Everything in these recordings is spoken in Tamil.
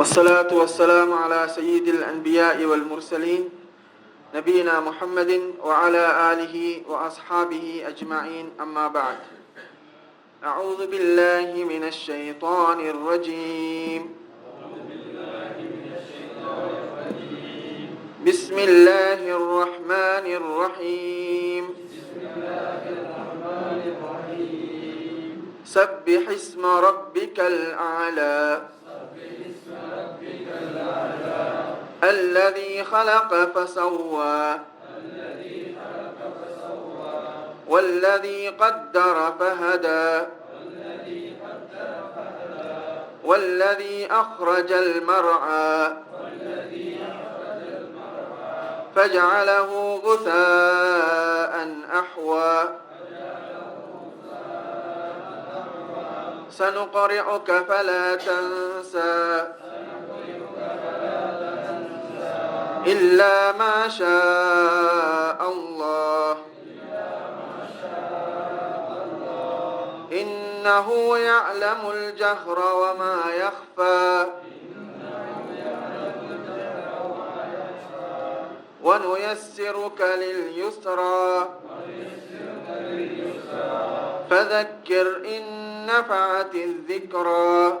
والصلاة والسلام على سيد الأنبياء والمرسلين نبينا محمد وعلى آله وأصحابه أجمعين. أما بعد أعوذ بالله من الشيطان الرجيم. بسم الله الرحمن الرحيم. سبح اسم ربك الأعلى. الذي خلق فسوى. والذي قدر فهدى. والذي أخرج المرعى. فجعله غثاء أحوى. سنقرئك فلا تنسى. إلا ما شاء الله. إنه يعلم الجهر وما يخفى. ونيسرك لليسرى. فذكر إن نفعت الذكرى.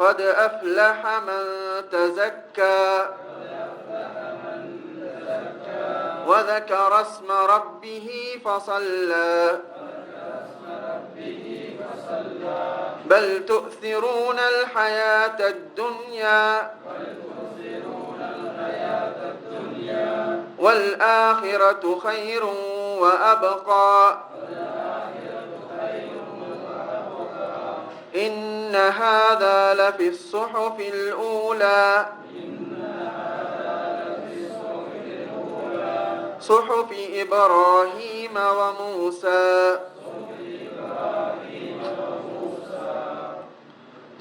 قد أفلح من تزكى. وذكر اسم ربه فصلى. بل تؤثرون الحياة الدنيا. والآخرة خير وأبقى. إن هذا لفي الصحف الأولى صحف إبراهيم وموسى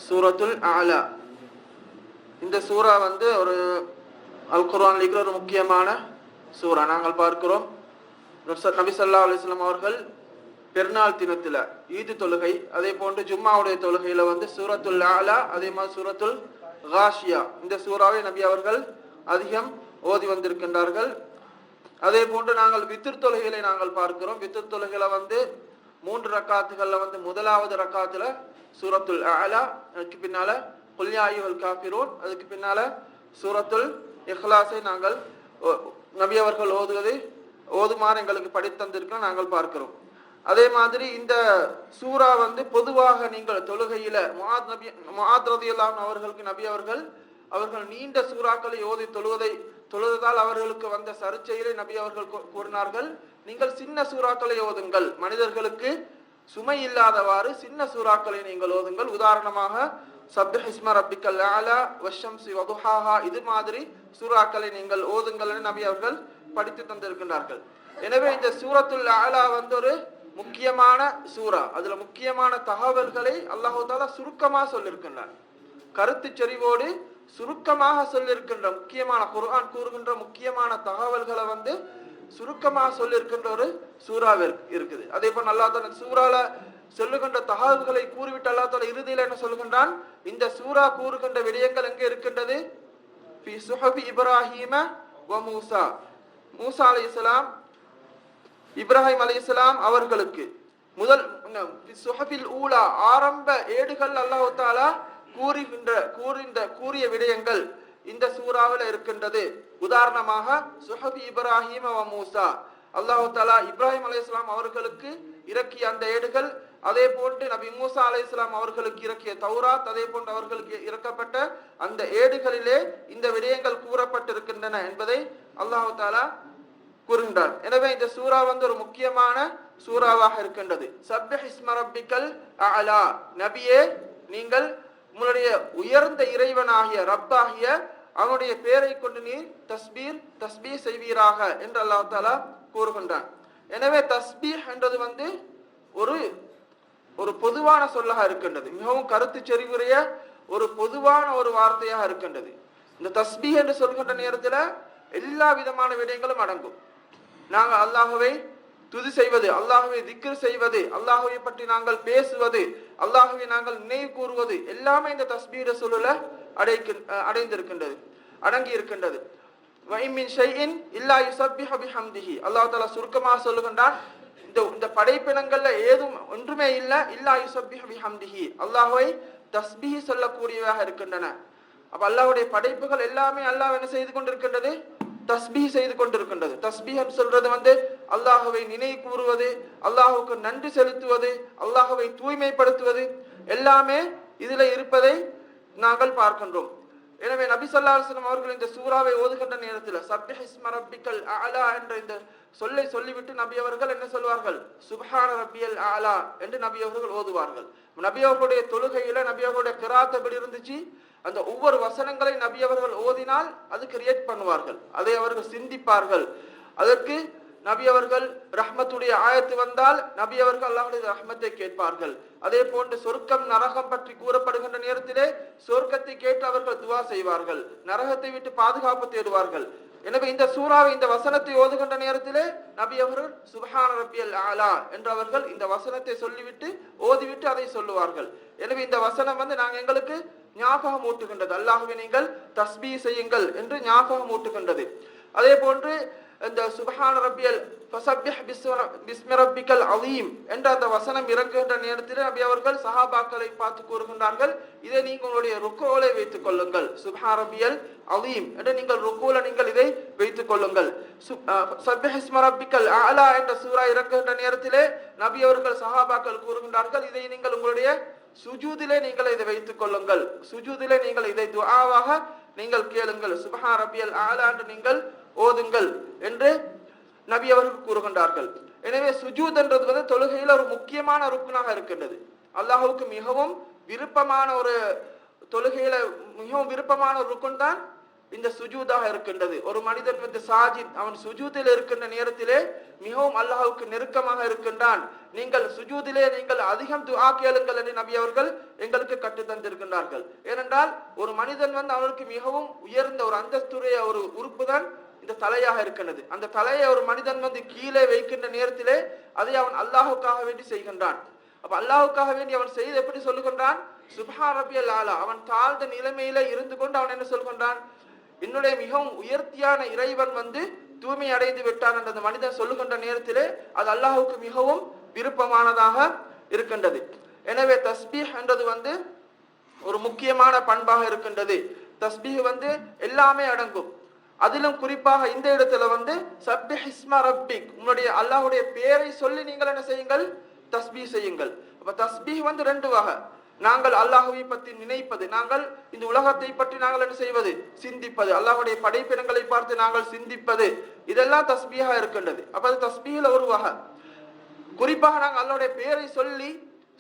சூரத்துல் அலா இந்த சூறா வந்து ஒரு அல் குர்ஆன் இருக்கிற ஒரு முக்கியமான சூறா நாங்கள் பார்க்கிறோம் நபி ஸல்லல்லாஹு அலைஹி வஸல்லம் அவர்கள் பெருநாள் தினத்துல ஈது தொழுகை அதே போன்று ஜும்மாவுடைய தொழுகையில வந்து சூரத்துல் லாலா அதே மாதிரி சூரத்துல் காஷியா. இந்த சூறாவை நபி அவர்கள் அதிகம் ஓதி வந்திருக்கின்றார்கள். அதே போன்று நாங்கள் வித்திர் தொழுகைகளை நாங்கள் பார்க்கிறோம். வித்திர் தொழுகையில வந்து மூன்று ரக்காத்துகள்ல வந்து முதலாவது ரக்காத்துல சூரத்துல் அலா அதுக்கு பின்னால குல்யாயுல் காஃபிரூன் அதுக்கு பின்னால சூரத்துல் இஹ்லாஸை நாங்கள் நபி அவர்கள் ஓதுவதை ஓதுமாறு எங்களுக்கு படித்தந்திருக்க நாங்கள் பார்க்கிறோம். அதே மாதிரி இந்த சூரா வந்து பொதுவாக நீங்கள் தொழுகையில முஆத் நபி முஆத் அவர்களுக்கு நபி அவர்கள் அவர்கள் நீண்ட சூறாக்களை ஓதி தொழுவதை தொழுவதால் அவர்களுக்கு வந்த சர்ச்சையிலே நபி அவர்கள் கூறினார்கள். நீங்கள் சின்ன சூறாக்களை ஓதுங்கள். மனிதர்களுக்கு சுமை இல்லாதவாறு சின்ன சூறாக்களை நீங்கள் ஓதுங்கள். உதாரணமாக சப்ஹ் இஸ்ம ரப்பிக்கல் வஷம் வஷம்சி வதுஹாஹா இது மாதிரி சூறாக்களை நீங்கள் ஓதுங்கள் என நபி அவர்கள் படித்து தந்திருக்கின்றார்கள். எனவே இந்த சூரத்துல் ஆலா வந்து ஒரு முக்கியமான சூரா அதுல முக்கியமான தகவல்களை அல்லாஹு தாலா சுருக்கமா சொல்லியிருக்கின்றார் கருத்து செறிவோடு சுருக்கமாக சொல்லியிருக்கின்ற முக்கியமான குர்ஆன் கூறுகின்ற முக்கியமான தகவல்களை வந்து சுருக்கமாக சொல்லியிருக்கின்ற ஒரு சூறாவே இருக்குது. அதே போல் அல்லா தால சூறால சொல்லுகின்ற தகவல்களை கூறிவிட்டு அல்லா தால இறுதியில் என்ன சொல்லுகின்றான் இந்த சூரா கூறுகின்ற விடயங்கள் எங்கே இருக்கின்றது? இப்ராஹிம சுஹபி மூசா. அலி இஸ்லாம் இப்ராஹிம் அலைஹிஸ்ஸலாம் அவர்களுக்கு. முதல் சுஹபில் ஊலா ஆரம்ப ஏடுகள் அல்லாஹ் தாலா கூறுகின்ற கூறிந்த கூறிய விடயங்கள் இந்த சூறாவில் இருக்கின்றது. உதாரணமாக சுஹபி இப்ராஹிம் அவ மூசா. அல்லாஹு தாலா இப்ராஹிம் அலைஹிஸ்ஸலாம் அவர்களுக்கு இறக்கிய அந்த ஏடுகள் அதே போன்று நபி மூசா அலைஹிஸ்ஸலாம் அவர்களுக்கு இறக்கிய தௌராத் அதே போன்று அவர்களுக்கு இறக்கப்பட்ட அந்த ஏடுகளிலே இந்த விடயங்கள் கூறப்பட்டிருக்கின்றன என்பதை அல்லாஹு தாலா கூறுகின்றார். எனவே இந்த சூரா வந்து ஒரு முக்கியமான சூறாவாக இருக்கின்றது. சப்ய ஹிஸ்மரப்பிக்கல் அலா நபியே நீங்கள் உங்களுடைய உயர்ந்த இறைவனாகிய ரப்பாகிய அவனுடைய பேரை கொண்டு நீ தஸ்பீர் தஸ்பீ செய்வீராக என்று அல்லா தாலா கூறுகின்றான். எனவே தஸ்பீர் என்றது வந்து ஒரு ஒரு பொதுவான சொல்லாக இருக்கின்றது. மிகவும் கருத்து செறிவுடைய ஒரு பொதுவான ஒரு வார்த்தையாக இருக்கின்றது. இந்த தஸ்பீ என்று சொல்கின்ற நேரத்தில் எல்லா விதமான விடயங்களும் அடங்கும். நாங்கள் அல்லாஹுவை துதி செய்வது அல்லாஹுவை திக்ர் செய்வது அல்லாஹுவை பற்றி நாங்கள் பேசுவது அல்லாஹுவை நாங்கள் நினைவு கூறுவது எல்லாமே இந்த தஸ்பீர சூழல அடைக்கு அடைந்திருக்கின்றது அடங்கி இருக்கின்றது. வைமின் ஷைஇன் இல்லா யுசப்பி ஹபி ஹம்திஹி அல்லாஹ் தாலா சுருக்கமாக சொல்லுகின்றான் இந்த இந்த படைப்பினங்கள்ல ஏதும் ஒன்றுமே இல்லை இல்லா யுசப்பி ஹபி ஹம்திஹி அல்லாஹுவை தஸ்பிஹி சொல்லக்கூடியவாக இருக்கின்றன. அப்ப அல்லாஹ்வுடைய படைப்புகள் எல்லாமே அல்லாஹ் என்ன செய்து கொண்டிருக்கின்றது? தஸ்பீ செய்து கொண்டிருக்கின்றது. தஸ்பீஹ் சொல்றது வந்து அல்லாஹுவை நினைவு கூறுவது அல்லாஹுக்கு நன்றி செலுத்துவது அல்லாஹுவை தூய்மைப்படுத்துவது எல்லாமே இதுல இருப்பதை நாங்கள் பார்க்கின்றோம். எனவே நபி சொல்லா அவர்கள் இந்த சூறாவை ஓதுகின்ற நேரத்தில் சப்பிஹ் அலா என்ற இந்த சொல்லை சொல்லிவிட்டு நபி அவர்கள் என்ன சொல்வார்கள்? சுபஹான ரபியல் ஆலா என்று நபி அவர்கள் ஓதுவார்கள். நபி அவர்களுடைய தொழுகையில நபி அவர்களுடைய கிராத் எப்படி இருந்துச்சு? அந்த ஒவ்வொரு வசனங்களை நபி அவர்கள் ஓதினால் அதுக்கு கிரியேட் பண்ணுவார்கள். அதை அவர்கள் சிந்திப்பார்கள். அதற்கு நபி அவர்கள் ரஹ்மத்துடைய ஆயத்து வந்தால் நபி அவர்கள் அல்லாஹுடைய ரஹ்மத்தை கேட்பார்கள். அதே போன்று சொர்க்கம் நரகம் பற்றி கூறப்படுகின்ற நேரத்திலே சொர்க்கத்தை கேட்டு அவர்கள் துவா செய்வார்கள். நரகத்தை விட்டு பாதுகாப்பு தேடுவார்கள். எனவே இந்த சூறாவை இந்த வசனத்தை ஓதுகின்ற நேரத்திலே நபி அவர்கள் சுபஹான ரபியல் ஆலா என்றவர்கள் இந்த வசனத்தை சொல்லிவிட்டு ஓதிவிட்டு அதை சொல்லுவார்கள். எனவே இந்த வசனம் வந்து நாங்கள் எங்களுக்கு ஞாபகம் ஊட்டுகின்றது. அல்லாஹுவை நீங்கள் தஸ்பீ செய்யுங்கள் என்று ஞாபகம் ஊட்டுகின்றது. அதே போன்று இந்த சுபஹான ரப்பியல் ஃபசப்பிஹ் பிஸ்மி ரப்பிக்கல் அலீம் என்ற அந்த வசனம் இறங்குகின்ற நேரத்தில் நபி அவர்கள் சஹாபாக்களை பார்த்து கூறுகின்றார்கள். இதை நீங்கள் உங்களுடைய ருக்கோலை வைத்துக் கொள்ளுங்கள். சுபஹா ரப்பியல் அலீம் என்று நீங்கள் ருக்கோல நீங்கள் இதை வைத்துக் கொள்ளுங்கள். சப்பிஹ் இஸ்ம ரப்பிக்கல் அலா என்ற சூரா இறங்குகின்ற நேரத்திலே நபி அவர்கள் சஹாபாக்கள் கூறுகின்றார்கள். இதை நீங்கள் உங்களுடைய சுஜூதிலே நீங்கள் இதை வைத்துக் கொள்ளுங்கள். சுஜூதிலே நீங்கள் இதை துஆவாக நீங்கள் கேளுங்கள். சுபஹா ரப்பியல் ஆலா என்று நீங்கள் ஓதுங்கள் என்று நபி அவர்கள் கூறுகின்றார்கள். எனவே சுஜூத் என்றது வந்து தொழுகையில் ஒரு முக்கியமான ருக்குனாக இருக்கின்றது. அல்லாஹுக்கு மிகவும் விருப்பமான ஒரு தொழுகையில மிகவும் விருப்பமான ஒரு ருக்குன் தான் இந்த சுஜூதாக இருக்கின்றது. ஒரு மனிதன் வந்து சாஜித் அவன் சுஜூதில் இருக்கின்ற நேரத்திலே மிகவும் அல்லாஹுக்கு நெருக்கமாக இருக்கின்றான். நீங்கள் சுஜூதிலே நீங்கள் அதிகம் துஆ கேளுங்கள் என்று நபி அவர்கள் எங்களுக்கு கற்று தந்திருக்கின்றார்கள். ஏனென்றால் ஒரு மனிதன் வந்து அவனுக்கு மிகவும் உயர்ந்த ஒரு அந்தஸ்துடைய ஒரு உறுப்பு தான் இந்த தலையாக இருக்கின்றது. அந்த தலையை ஒரு மனிதன் வந்து கீழே வைக்கின்ற நேரத்திலே அதை அவன் அல்லாஹுக்காக வேண்டி செய்கின்றான். அப்ப அல்லாஹுக்காக வேண்டி அவன் செய்து எப்படி சொல்லுகின்றான்? சுபா ரபியல் ஆலா. அவன் தாழ்ந்த நிலைமையில இருந்து கொண்டு அவன் என்ன சொல்கின்றான்? என்னுடைய மிகவும் உயர்த்தியான இறைவன் வந்து தூய்மை அடைந்து விட்டான் என்ற மனிதன் சொல்லுகின்ற நேரத்திலே அது அல்லாஹுக்கு மிகவும் விருப்பமானதாக இருக்கின்றது. எனவே தஸ்பீஹ் என்றது வந்து ஒரு முக்கியமான பண்பாக இருக்கின்றது. தஸ்பீஹ் வந்து எல்லாமே அடங்கும். அதிலும் குறிப்பாக இந்த இடத்துல வந்து சப்பிஹ் ஹிஸ்மா ரப்பிக். உங்களுடைய அல்லாஹுடைய பேரை சொல்லி நீங்கள் என்ன செய்யுங்கள்? தஸ்பி செய்யுங்கள். அப்ப தஸ்பி வந்து ரெண்டு வகை. நாங்கள் அல்லாஹுவை பற்றி நினைப்பது நாங்கள் இந்த உலகத்தை பற்றி நாங்கள் என்ன செய்வது? சிந்திப்பது. அல்லாஹுடைய படைப்பினங்களை பார்த்து நாங்கள் சிந்திப்பது. இதெல்லாம் தஸ்பியாக இருக்கின்றது. அப்ப அது தஸ்பியில் ஒரு வகை. குறிப்பாக நாங்கள் அல்லாவுடைய பேரை சொல்லி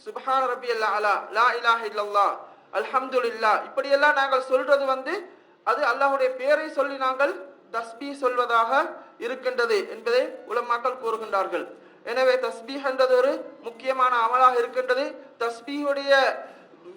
சுபஹான் ரபி அல்லா அலா லா இலாஹ இல்லல்லா அல்ஹம்துல்லா இப்படியெல்லாம் நாங்கள் சொல்றது வந்து அது அல்லாஹுடைய பேரை சொல்லி நாங்கள் தஸ்பி சொல்வதாக இருக்கின்றது என்பதை உலமாக்கள் கூறுகின்றார்கள். எனவே தஸ்பீஹ் என்றது ஒரு முக்கியமான அமலாக இருக்கின்றது. தஸ்பீஹுடைய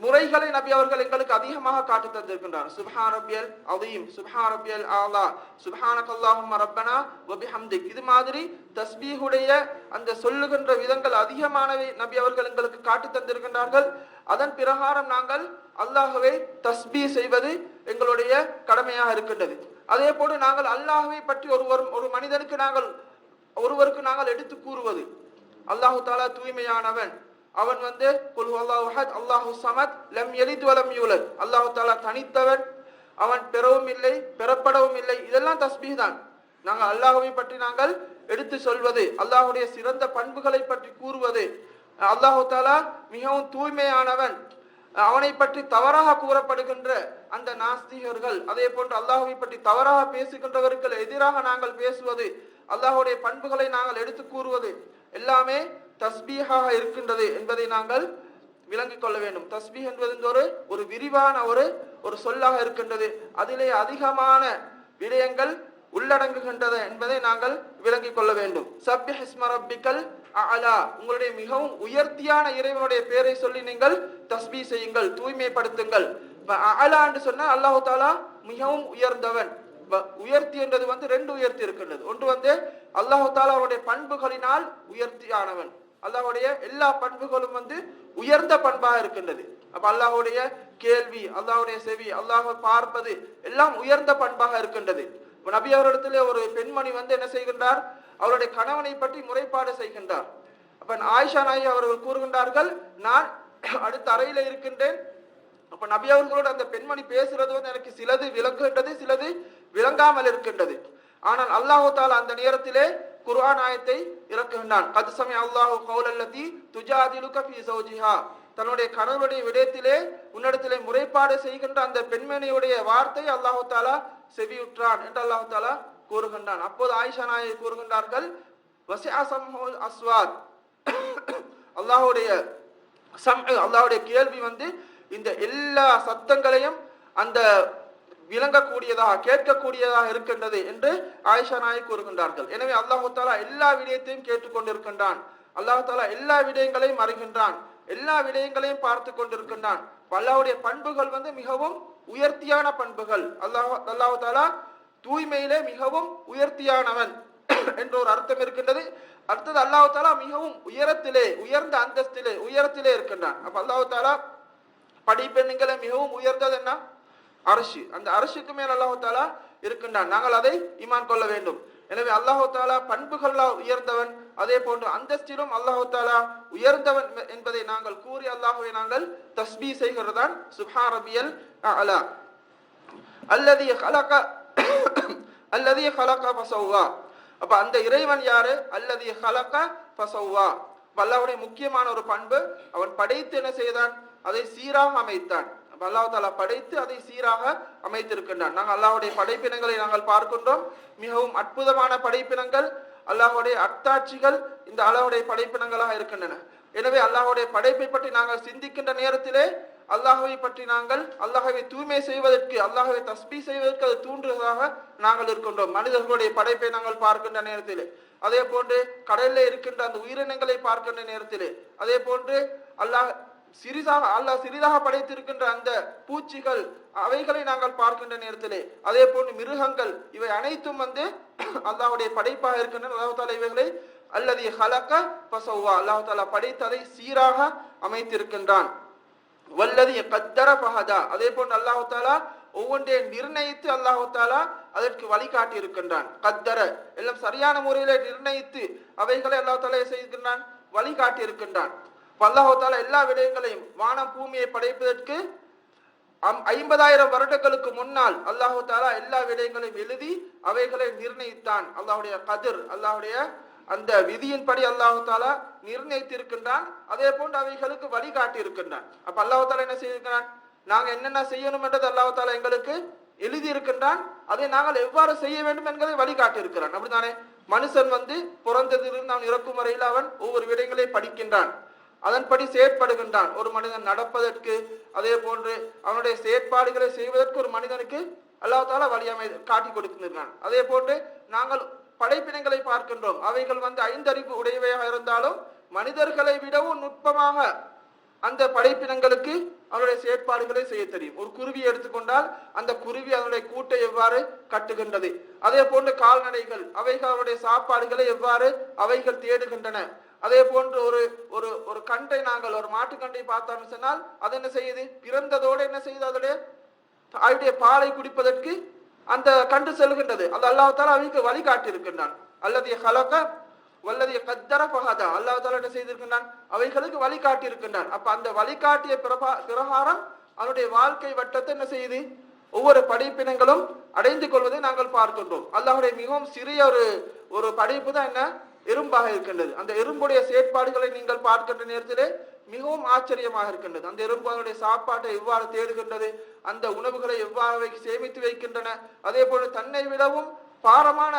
முறைகளை நபி அவர்கள் எங்களுக்கு அதிகமாக காட்டி தந்திருக்கின்றார். சுப்ஹான் ரபியல் அதீம் சுப்ஹான் ரபியல் ஆலா சுபஹான அல்லாஹும்ம ரப்பனா வபி ஹம்திக் இது மாதிரி தஸ்பீஹுடைய அந்த சொல்லுகின்ற விதங்கள் அதிகமானவை நபி அவர்கள் எங்களுக்கு காட்டி தந்திருக்கின்றார்கள். அதன் பிரகாரம் நாங்கள் அல்லாஹ்வை தஸ்பீ செய்வது எங்களுடைய கடமையாக இருக்கின்றது. அதே போல நாங்கள் அல்லாஹ்வை பற்றி ஒருவர் ஒரு மனிதனுக்கு நாங்கள் ஒருவருக்கு நாங்கள் எடுத்து கூறுவது அல்லாஹு தாலா தூய்மையானவன். அவன் வந்து குல் அல்லாஹு அல்லாஹு சமத் லம் எலித் வலம் யூலத். அல்லாஹு தாலா தனித்தவன் அவன் பெறவும் இல்லை பெறப்படவும் இல்லை. இதெல்லாம் தஸ்பீ தான். நாங்கள் அல்லாஹுவை பற்றி நாங்கள் எடுத்து சொல்வது அல்லாஹுடைய சிறந்த பண்புகளை பற்றி கூறுவது அல்லாஹு தாலா மிகவும் தூய்மையானவன். அவனை பற்றி தவறாக கூறப்படுகின்ற அந்த நாஸ்திகர்கள் அதே போன்று அல்லாஹுவை பற்றி தவறாக பேசுகின்றவர்கள் எதிராக நாங்கள் பேசுவது அல்லாஹுடைய பண்புகளை நாங்கள் எடுத்து கூறுவது எல்லாமே தஸ்பீகாக இருக்கின்றது என்பதை நாங்கள் விளங்கிக் கொள்ள வேண்டும். தஸ்பீ என்பது ஒரு ஒரு விரிவான ஒரு ஒரு சொல்லாக இருக்கின்றது. அதிலே அதிகமான விடயங்கள் உள்ளடங்குகின்றது என்பதை நாங்கள் விளங்கிக் கொள்ள வேண்டும். சப்ய ஹிஸ்ம அலா உங்களுடைய மிகவும் உயர்த்தியான இறைவனுடைய பெயரை சொல்லி நீங்கள் தஸ்பீ செய்யுங்கள் தூய்மைப்படுத்துங்கள். அலா என்று சொன்ன அல்லாஹு தாலா மிகவும் உயர்ந்தவன். உயர்த்தி என்றது வந்து ரெண்டு உயர்த்தி இருக்கின்றது. ஒன்று வந்து அல்லாஹு தாலா அவருடைய பண்புகளினால் உயர்த்தியானவன். அல்லாஹுடைய எல்லா பண்புகளும் வந்து உயர்ந்த பண்பாக இருக்கின்றது. அப்ப அல்லாஹுடைய கேள்வி அல்லாஹ்வுடைய செவி அல்லாஹ் பார்ப்பது எல்லாம் உயர்ந்த பண்பாக இருக்கின்றது. நபி அவரிடத்திலே ஒரு பெண்மணி வந்து என்ன செய்கின்றார்? அவருடைய கணவனை பற்றி முறைப்பாடு செய்கின்றார். அப்ப ஆயிஷா நாயி அவர்கள் கூறுகின்றார்கள் நான் அடுத்த அறையில இருக்கின்றேன். அப்ப நபி அவர்களோடு அந்த பெண்மணி பேசுறது வந்து எனக்கு சிலது விளங்குகின்றது சிலது விளங்காமல் இருக்கின்றது. ஆனால் அல்லாஹு தாலா அந்த நேரத்திலே குர்ஆன் ஆயத்தை இறக்குகின்றான். கது சமய அல்லாஹு கௌலல்லதி துஜாதிலுக ஃபீ சௌஜிஹா. தன்னுடைய கணவனுடைய விடயத்திலே உன்னிடத்திலே முறைப்பாடு செய்கின்ற அந்த பெண்மணியுடைய வார்த்தை அல்லாஹு தாலா செவியுற்றான். என்று அல்லாஹு தாலா கூறுகின்றான். அப்போது ஆயிஷா நாயகி கூறுகின்றார்கள் வசிஆ அஸ்வாத். அல்லாஹ்வுடைய சம் அல்லாஹுடைய கேள்வி வந்து இந்த எல்லா சத்தங்களையும் அந்த விளங்கக்கூடியதாக கேட்கக்கூடியதாக இருக்கின்றது என்று ஆயிஷா நாயக் கூறுகின்றார்கள். எனவே அல்லாஹு தாலா எல்லா விடயத்தையும் கேட்டுக்கொண்டிருக்கின்றான் அல்லாஹு தாலா எல்லா விடயங்களையும் அறிகின்றான். எல்லா விடயங்களையும் பார்த்து கொண்டிருக்கின்றான். அல்லாஹுடைய பண்புகள் வந்து மிகவும் உயர்த்தியான பண்புகள். அல்லாஹ் அல்லாஹு தாலா தூய்மையிலே மிகவும் உயர்த்தியானவன் என்ற ஒரு அர்த்தம் இருக்கின்றது. அடுத்தது அல்லாஹு தாலா மிகவும் உயரத்திலே உயர்ந்த அந்தஸ்திலே உயரத்திலே இருக்கின்றான். அப்ப அல்லாஹு தாலா படிப்பெண்ணுங்களை மிகவும் உயர்ந்தது என்ன? அரசு. அந்த அரசுக்கு மேல் அல்லாஹு தாலா இருக்கின்றான். நாங்கள் அதை இமான் கொள்ள வேண்டும். எனவே அல்லாஹு தாலா பண்புகளால் உயர்ந்தவன் அதே போன்று அந்தஸ்திலும் அல்லாஹு தாலா உயர்ந்தவன் என்பதை நாங்கள் கூறி அல்லாஹுவை நாங்கள் தஸ்பி செய்கிறதான் சுஹா ரபியல் அலா அல்லது அல்லது ஹலக பசௌவா அப்ப அந்த இறைவன் யாரு? அல்லது ஹலக பசௌவா அல்லாவுடைய முக்கியமான ஒரு பண்பு அவன் படைத்து என்ன செய்தான்? அதை சீராக அமைத்தான். அல்லாஹாலா படைத்து அதை சீராக அமைத்திருக்கின்றான். நாங்கள் அல்லாஹுடைய படைப்பினங்களை நாங்கள் பார்க்கின்றோம். மிகவும் அற்புதமான படைப்பினங்கள் அல்லாஹுடைய அத்தாட்சிகள் இந்த அல்லாஹுடைய படைப்பினங்களாக இருக்கின்றன. எனவே அல்லாஹுடைய படைப்பை பற்றி நாங்கள் சிந்திக்கின்ற நேரத்திலே அல்லாஹவை பற்றி நாங்கள் அல்லாஹவை தூய்மை செய்வதற்கு அல்லாஹவை தஸ்பி செய்வதற்கு அது தூண்டுவதாக நாங்கள் இருக்கின்றோம். மனிதர்களுடைய படைப்பை நாங்கள் பார்க்கின்ற நேரத்தில். அதே போன்று கடலில் இருக்கின்ற அந்த உயிரினங்களை பார்க்கின்ற நேரத்தில். அதே போன்று அல்லாஹ் சிறிதாக அல்லாஹ் சிறிதாக படைத்திருக்கின்ற அந்த பூச்சிகள் அவைகளை நாங்கள் பார்க்கின்ற நேரத்திலே. அதே போன்று மிருகங்கள் இவை அனைத்தும் வந்து அல்லாஹ்வுடைய படைப்பாக இருக்கின்றன. அல்லாஹ் தாலா இவைகளை அல்லது ஹலக்க பசவா அல்லாஹ் தாலா படைத்ததை சீராக அமைத்திருக்கின்றான். வல்லது கத்தர பகதா அதே போன்று அல்லாஹு தாலா ஒவ்வொன்றையும் நிர்ணயித்து அல்லாஹு தாலா அதற்கு வழிகாட்டி இருக்கின்றான். கத்தர எல்லாம் சரியான முறையில நிர்ணயித்து அவைகளை அல்லாஹ் தாலா செய்கின்றான்? வழிகாட்டி இருக்கின்றான். அப்ப அல்லாஹு தாலா எல்லா விடயங்களையும் வானம் பூமியை படைப்பதற்கு அம்- ஐம்பதாயிரம் வருடங்களுக்கு முன்னால் அல்லாஹு தாலா எல்லா விடயங்களையும் எழுதி அவைகளை நிர்ணயித்தான். அல்லாஹுடைய கதிர் அல்லாஹுடைய அந்த விதியின்படி அல்லாஹு தாலா நிர்ணயித்திருக்கின்றான். அதே போன்று அவைகளுக்கு வழிகாட்டி இருக்கின்றான் அப்ப அல்லாஹு தாலா என்ன செய்திருக்கிறான்? நாங்க என்னென்ன செய்யணும் என்றது அல்லாஹு தாலா எங்களுக்கு எழுதி இருக்கின்றான் அதை நாங்கள் எவ்வாறு செய்ய வேண்டும் என்பதை வழிகாட்டி இருக்கிறான் அப்படித்தானே? மனுஷன் வந்து பிறந்ததிலிருந்து அவன் இறக்கும் வரையில் அவன் ஒவ்வொரு விடயங்களை படிக்கின்றான். அதன்படி செயற்படுகின்றான். ஒரு மனிதன் நடப்பதற்கு அதே போன்று அவனுடைய செயற்பாடுகளை செய்வதற்கு ஒரு மனிதனுக்கு அல்லாஹால வழி வழியமை காட்டி கொடுக்கின்றான் அதே போன்று நாங்கள் படைப்பினங்களை பார்க்கின்றோம். அவைகள் வந்து ஐந்தறிவு உடையவையாக இருந்தாலும் மனிதர்களை விடவும் நுட்பமாக அந்த படைப்பினங்களுக்கு அவருடைய செயற்பாடுகளை செய்ய தெரியும். ஒரு குருவி எடுத்துக்கொண்டால் அந்த குருவி அதனுடைய கூட்டை எவ்வாறு கட்டுகின்றது? அதே போன்று கால்நடைகள் அவைகள் அவருடைய சாப்பாடுகளை எவ்வாறு அவைகள் தேடுகின்றன? அதே போன்று ஒரு ஒரு ஒரு கண்டை நாங்கள் ஒரு மாட்டுக்கண்டை பார்த்தோம்னு சொன்னால் அது என்ன செய்யுது? பிறந்ததோடு என்ன செய்யுது? அதோடைய அவருடைய பாலை குடிப்பதற்கு அந்த கண்டு செல்கின்றது. அது அல்லாஹ் தாலா அவனுக்கு வழிகாட்டி இருக்கின்றான் அல்லது ஹலக வல்லது கத்தர பகாதா அல்லாஹ் தாலா என்ன செய்திருக்கின்றான்? அவைகளுக்கு வழிகாட்டி இருக்கின்றான் அப்ப அந்த வழிகாட்டிய பிரபா பிரகாரம் அவனுடைய வாழ்க்கை வட்டத்தை என்ன செய்யுது? ஒவ்வொரு படிப்பினங்களும் அடைந்து கொள்வதை நாங்கள் பார்க்கின்றோம். அல்லாஹுடைய மிகவும் சிறிய ஒரு ஒரு படைப்பு தான் என்ன? எறும்பாக இருக்கின்றது. அந்த எறும்புடைய செயற்பாடுகளை நீங்கள் பார்க்கின்ற நேரத்திலே மிகவும் ஆச்சரியமாக இருக்கின்றது. அந்த எறும்பு அதனுடைய சாப்பாட்டை எவ்வாறு தேடுகின்றது? அந்த உணவுகளை எவ்வாறு அவை சேமித்து வைக்கின்றன? அதே போல தன்னை விடவும் பாரமான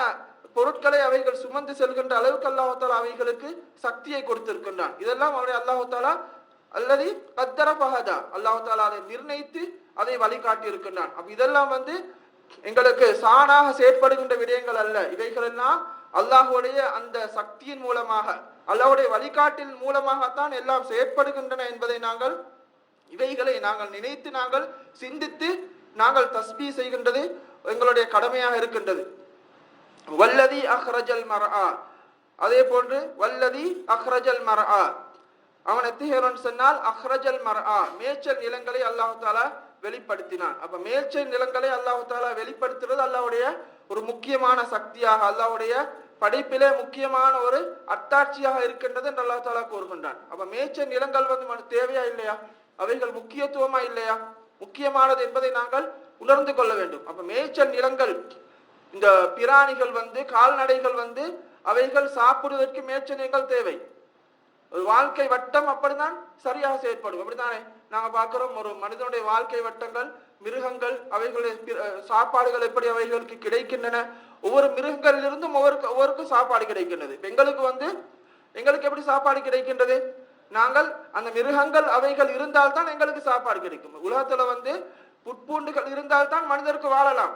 பொருட்களை அவைகள் சுமந்து செல்கின்ற அளவுக்கு அல்லாஹாலா அவைகளுக்கு சக்தியை கொடுத்திருக்கின்றான். இதெல்லாம் அவருடைய அல்லாஹாலா அல்லது கத்தர பஹதா. அல்லாஹ் தாலா அதை நிர்ணயித்து அதை வழிகாட்டி இருக்கின்றான். அப்ப இதெல்லாம் வந்து எங்களுக்கு சாணாக செயற்படுகின்ற விடயங்கள் அல்ல. இவைகள் எல்லாம் அல்லாஹுடைய அந்த சக்தியின் மூலமாக அல்லாவுடைய வழிகாட்டில் மூலமாகத்தான் எல்லாம் செயற்படுகின்றன என்பதை நாங்கள் இவைகளை நாங்கள் நினைத்து நாங்கள் சிந்தித்து நாங்கள் தஸ்பீ செய்கின்றது எங்களுடைய கடமையாக இருக்கின்றது. வல்லதி அஹ்ரஜல் மர்ஆ. அதே போன்று வல்லதி அஹ்ரஜல் மர்ஆ. அவன் எத்துகிறோன் சொன்னால் அஹ்ரஜல் மர்ஆ. மேய்ச்சல் நிலங்களை அல்லாஹு தாலா வெளிப்படுத்தினான். அப்ப மேய்ச்சல் நிலங்களை அல்லாஹு தாலா வெளிப்படுத்துறது அல்லாவுடைய ஒரு முக்கியமான சக்தியாக அல்லாவுடைய படைப்பிலே முக்கியமான ஒரு அத்தாட்சியாக இருக்கின்றது என்று அல்லா தாலா கூறுகின்றான். அப்ப மேய்ச்சல் நிலங்கள் வந்து தேவையா இல்லையா? அவைகள் முக்கியத்துவமா இல்லையா? முக்கியமானது என்பதை நாங்கள் உணர்ந்து கொள்ள வேண்டும். அப்ப மேய்ச்சல் நிலங்கள் இந்த பிராணிகள் வந்து கால்நடைகள் வந்து அவைகள் சாப்பிடுவதற்கு மேய்ச்சல் நிலங்கள் தேவை. ஒரு வாழ்க்கை வட்டம் அப்படிதான் சரியாக செயற்படும். அப்படித்தானே? நாங்க பார்க்கிறோம் ஒரு மனிதனுடைய வாழ்க்கை வட்டங்கள் மிருகங்கள் அவைகளுடைய பிற- சாப்பாடுகள் எப்படி அவைகளுக்கு கிடைக்கின்றன? ஒவ்வொரு மிருகங்களிலிருந்தும் ஒவ்வொரு ஒவ்வொருக்கும் சாப்பாடு கிடைக்கின்றது. எங்களுக்கு வந்து எங்களுக்கு எப்படி சாப்பாடு கிடைக்கின்றது? நாங்கள் அந்த மிருகங்கள் அவைகள் இருந்தால்தான் எங்களுக்கு சாப்பாடு கிடைக்கும். உலகத்துல வந்து புட்பூண்டுகள் இருந்தால்தான் மனிதருக்கு வாழலாம்.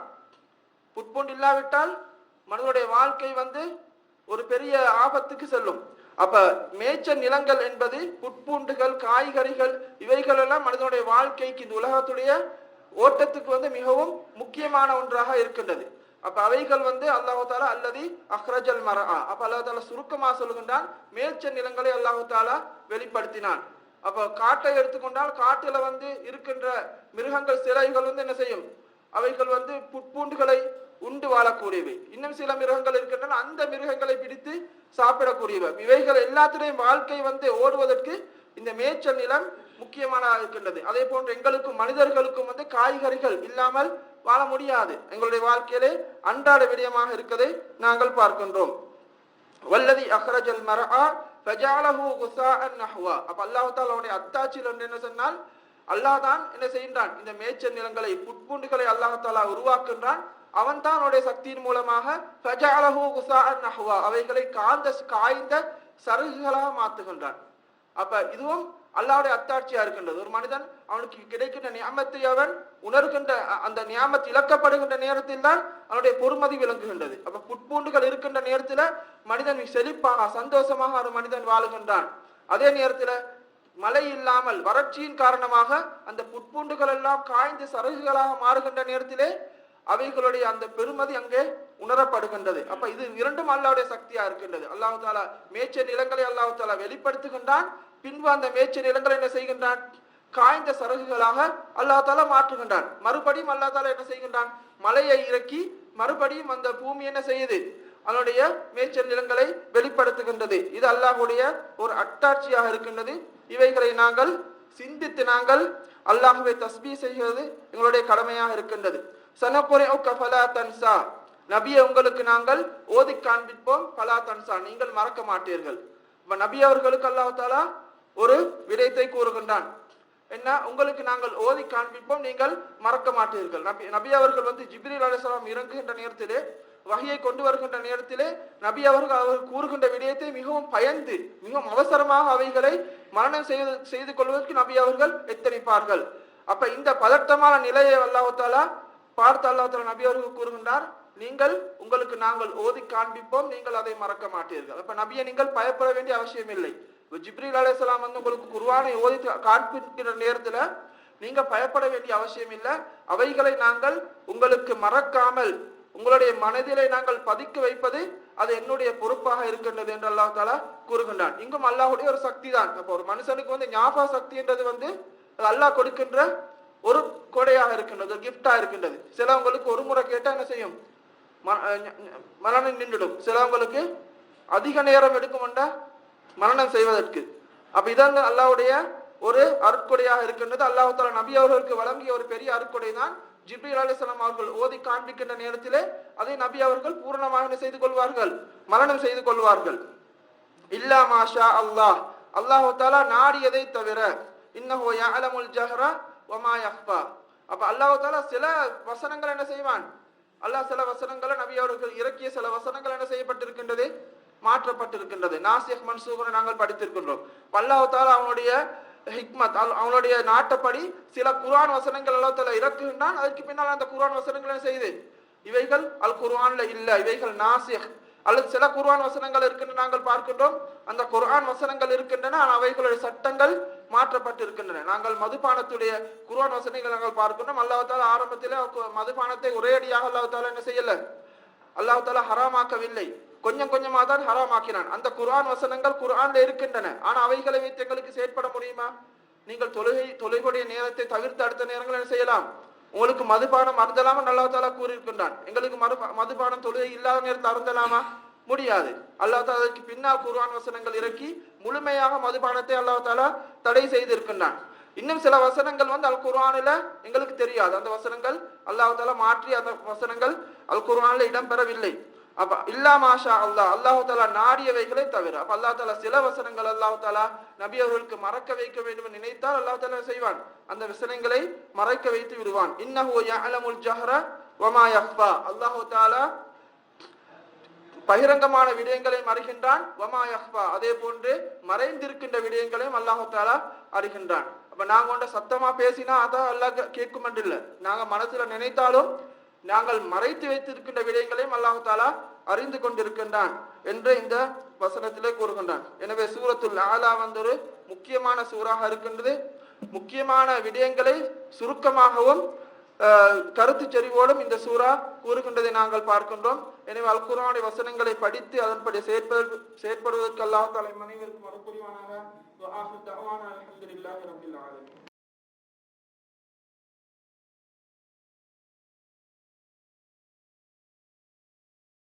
புட்பூண்டு இல்லாவிட்டால் மனிதனுடைய வாழ்க்கை வந்து ஒரு பெரிய ஆபத்துக்கு செல்லும். அப்ப மேய்ச்சல் நிலங்கள் என்பது புட்பூண்டுகள் காய்கறிகள் இவைகள் எல்லாம் மனிதனுடைய வாழ்க்கைக்கு இந்த உலகத்துடைய ஓட்டத்துக்கு வந்து மிகவும் முக்கியமான ஒன்றாக இருக்கின்றது. அப்ப அவைகள் வந்து அல்லாஹு தாலா அல்லது அஹ்ரஜல் மரா அப்ப அல்லாஹ் தாலா சுருக்கமா சொல்லுகின்றான் மேய்ச்சல் நிலங்களை அல்லாஹு தாலா வெளிப்படுத்தினான். அப்ப காட்டை எடுத்துக்கொண்டால் காட்டுல வந்து இருக்கின்ற மிருகங்கள் சிலைகள் வந்து என்ன செய்யும்? அவைகள் வந்து புட்பூண்டுகளை உண்டு வாழக்கூடியவை. இன்னும் சில மிருகங்கள் இருக்கின்றன அந்த மிருகங்களை பிடித்து சாப்பிடக்கூடியவை. இவைகள் எல்லாத்துடையும் வாழ்க்கை வந்து ஓடுவதற்கு இந்த மேய்ச்சல் நிலம் முக்கியமானதாக இருக்கின்றது. அதே போன்று எங்களுக்கும் மனிதர்களுக்கும் வந்து காய்கறிகள் இல்லாமல் வாழ முடியாது. எங்களுடைய வாழ்க்கையிலே அன்றாட விடயமாக இருக்கதை நாங்கள் பார்க்கின்றோம். வல்லதி அஹ்ரஜல் மரஆ ஃபஜஅலஹு குஸாஅன் நஹ்வா. அப்ப அல்லாஹ் தஆலாவுடைய அத்தாட்சியில் ஒன்று என்ன சொன்னால் அல்லாஹ் தான் என்ன செய்கின்றான்? இந்த மேய்ச்சல் நிலங்களை புட்பூண்டுகளை அல்லாஹ் தாலா உருவாக்குகின்றான். அவன் தான் அவனுடைய சக்தியின் மூலமாக ஃபஜஅலஹு குஸாஅன் நஹ்வா. அவைகளை காந்த காய்ந்த சருகுகளாக மாற்றுகின்றான். அப்ப இதுவும் அல்லாவுடைய அத்தாட்சியா இருக்கின்றது. ஒரு மனிதன் அவனுக்கு கிடைக்கின்ற நியாமத்தை அவன் உணர்கின்ற அந்த நியாமத் இழக்கப்படுகின்ற நேரத்தில் தான் அவனுடைய பொறுமதி விளங்குகின்றது. அப்ப புட்பூண்டுகள் இருக்கின்ற நேரத்துல மனிதன் செழிப்பாக சந்தோஷமாக ஒரு மனிதன் வாழுகின்றான். அதே நேரத்துல மழை இல்லாமல் வறட்சியின் காரணமாக அந்த புட்பூண்டுகள் எல்லாம் காய்ந்து சரகுகளாக மாறுகின்ற நேரத்திலே அவைகளுடைய அந்த பெருமதி அங்கே உணரப்படுகின்றது. அப்ப இது இரண்டும் அல்லாவுடைய சக்தியா இருக்கின்றது. அல்லாஹு தாலா மேய்ச்சல் நிலங்களை அல்லாஹு தாலா வெளிப்படுத்துகின்றான். பின்பு அந்த மேய்ச்சல் நிலங்களை என்ன செய்கின்றான்? காய்ந்த சரகுகளாக அல்லா தாலா மாற்றுகின்றான். மறுபடியும் அல்லா தாலா என்ன செய்கின்றான்? மலையை இறக்கி மறுபடியும் அந்த பூமி என்ன செய்யுது? அதனுடைய மேய்ச்சல் நிலங்களை வெளிப்படுத்துகின்றது. இது அல்லாஹுடைய ஒரு அட்டாட்சியாக இருக்கின்றது. இவைகளை நாங்கள் சிந்தித்து நாங்கள் அல்லாஹுவை தஸ்பீ செய்கிறது எங்களுடைய கடமையாக இருக்கின்றது. சனப்புரை கஃபலா தன்சா. நபியை உங்களுக்கு நாங்கள் ஓதி காண்பிப்போம். பலா தன்சா. நீங்கள் மறக்க மாட்டீர்கள். நபி அவர்களுக்கு அல்லாஹ் தாலா ஒரு விடயத்தை கூறுகின்றான். என்ன? உங்களுக்கு நாங்கள் ஓதி காண்பிப்போம் நீங்கள் மறக்க மாட்டீர்கள். நபி நபி அவர்கள் வந்து ஜிப்ரீல் அலிஸ்லாம் இறங்குகின்ற நேரத்திலே வகையை கொண்டு வருகின்ற நேரத்திலே நபி அவர்கள் அவர்கள் கூறுகின்ற விடயத்தை மிகவும் பயந்து மிகவும் அவசரமாக அவைகளை மரணம் செய்து செய்து கொள்வதற்கு நபி அவர்கள் எத்தனிப்பார்கள். அப்ப இந்த பதட்டமான நிலையை அல்லாஹாலா பார்த்து அல்லாஹால நபி அவர்கள் கூறுகின்றார் நீங்கள் உங்களுக்கு நாங்கள் ஓதி காண்பிப்போம் நீங்கள் அதை மறக்க மாட்டீர்கள். அப்ப நபியை நீங்கள் பயப்பட வேண்டிய அவசியம் இல்லை ஜிப்ரீல் அலைஹிஸ்ஸலாம் வந்து உங்களுக்கு குருவானை ஓதி காண்பிக்கிற நேரத்துல நீங்க பயப்பட வேண்டிய அவசியம் இல்லை. அவைகளை நாங்கள் உங்களுக்கு மறக்காமல் உங்களுடைய மனதிலே நாங்கள் பதுக்கி வைப்பது அது என்னுடைய பொறுப்பாக இருக்கின்றது என்று அல்லாஹ் தாலா கூறுகின்றான். இங்கும் அல்லாஹுடைய ஒரு சக்தி தான் அப்போ ஒரு மனுஷனுக்கு வந்து ஞாபக சக்தின்றது வந்து அது அல்லாஹ் கொடுக்கின்ற ஒரு கொடையாக இருக்கின்றது ஒரு கிஃப்டா இருக்கின்றது. சிலவங்களுக்கு ஒரு முறை கேட்டா என்ன செய்யும்? ம- மரணம் நின்றுடும். சிலவங்களுக்கு அதிக நேரம் எடுக்குமெண்டா மரணம் செய்வதற்கு. அப்ப இதான் அல்லாஹ்வுடைய ஒரு அருட்கொடையாக இருக்கின்றது. அல்லாஹ் தாலா நபி அவர்களுக்கு வழங்கிய ஒரு பெரிய அருட்கொடை தான் ஜிப்ரீல் அலிஸ்லாம் அவர்கள் ஓதி காண்பிக்கின்ற நேரத்திலே அதை நபி அவர்கள் பூரணமாக என்ன செய்து கொள்வார்கள்? மரணம் செய்து கொள்வார்கள். இல்லா மாஷா அல்லாஹ். அல்லாஹ் தாலா நாடியதை தவிர இன்னஹோ யாலமுல் ஜஹ்ரா ஒமா யஹ்பா. அப்ப அல்லாஹ் தாலா சில வசனங்கள் என்ன செய்வான்? அல்லாஹ் சில வசனங்களை நபி அவர்கள் இறக்கிய சில வசனங்கள் என்ன செய்யப்பட்டிருக்கின்றது? மாற்றப்பட்டிருக்கின்றது. நாசிக் மன்சூகரை நாங்கள் படித்திருக்கின்றோம். அப்ப அவனுடைய ஹிக்மத் அவனுடைய நாட்டப்படி சில குர்ஆன் வசனங்கள் அல்லாஹ் இறக்குகின்றான். அதற்கு பின்னால் அந்த குர்ஆன் வசனங்களை செய்து? இவைகள் அல் குர்ஆன்ல இல்ல இவைகள் நாசிக். அல்லது சில குர்ஆன் வசனங்கள் இருக்கின்றன நாங்கள் பார்க்கின்றோம். அந்த குர்ஆன் வசனங்கள் இருக்கின்றன ஆனால் அவைகளுடைய சட்டங்கள் மாற்றப்பட்டு இருக்கின்றன நாங்கள் மதுபானத்துடைய குர்ஆன் வசனங்கள் நாங்கள் பார்க்கின்றோம். அல்லாஹால ஆரம்பத்திலே மதுபானத்தை ஒரேடியாக அல்லாஹால என்ன செய்யல? அல்லாஹால ஹராமாக்கவில்லை. கொஞ்சம் கொஞ்சமாக தான் ஹராமாக்கினான். அந்த குரான் வசனங்கள் குரான்ல இருக்கின்றன. ஆனா அவைகளை வைத்து எங்களுக்கு செயற்பட முடியுமா? நீங்கள் தொழுகை தொழுகையுடைய நேரத்தை தவிர்த்து அடுத்த நேரங்கள் என்ன செய்யலாம்? உங்களுக்கு மதுபானம் அருந்தலாமா? அல்லாஹ் தாலா கூறியிருக்கின்றான். எங்களுக்கு மது மதுபானம் தொழுகை இல்லாத நேரத்தில் அருந்தலாமா? முடியாது. அல்லா தாலா அதற்கு பின்னால் குர்ஆன் வசனங்கள் இறக்கி முழுமையாக மதுபானத்தை அல்லா தாலா தடை செய்திருக்கின்றான். இன்னும் சில வசனங்கள் வந்து அல் குர்ஆனில் எங்களுக்கு தெரியாது. அந்த வசனங்கள் அல்லாஹ் தாலா மாற்றி அந்த வசனங்கள் அல் குர்ஆனில் இடம்பெறவில்லை. அப்ப இல்லா மாஷா அல்லாஹ் அல்லாஹு தாலா நாடியவைகளை தவிர அப்ப அல்லாஹ் தாலா சில வசனங்கள் அல்லாஹ் தாலா நபி அவர்களுக்கு மறக்க வைக்க வேண்டும் என்று நினைத்தால் அல்லாஹ் தாலா செய்வான். அந்த வசனங்களை மறைக்க வைத்து விடுவான். இன்னஹு யஅலமுல் ஜஹர வமா யஹ்ஃபா அல்லாஹு தாலா பகிரங்கமான விடயங்களை மறைகின்றான். வமா யஹ்பா. அதே போன்று மறைந்திருக்கின்ற விடயங்களையும் அல்லாஹு தாலா அறிகின்றான். அப்ப நாங்க ஒன்ற சத்தமா பேசினா அதான் அல்லாஹ் கேட்கும் இல்லை. நாங்க மனசுல நினைத்தாலும் நாங்கள் மறைத்து வைத்திருக்கின்ற விடயங்களையும் அல்லாஹு தாலா அறிந்து கொண்டிருக்கின்றான் என்று இந்த வசனத்திலே கூறுகின்றான். எனவே சூரத்துல் ஆலா வந்து ஒரு முக்கியமான சூறாக இருக்கின்றது. முக்கியமான விடயங்களை சுருக்கமாகவும் கருத்து செறிவோடும் இந்த சூறா கூறுகின்றதை நாங்கள் பார்க்கின்றோம். எனவே அல் குர்ஆனுடைய வசனங்களை படித்து அதன்படி செயற்படு செயற்படுவதற்கு அல்லாஹ் தாலா மனைவிற்கு மறுபுரிவானாக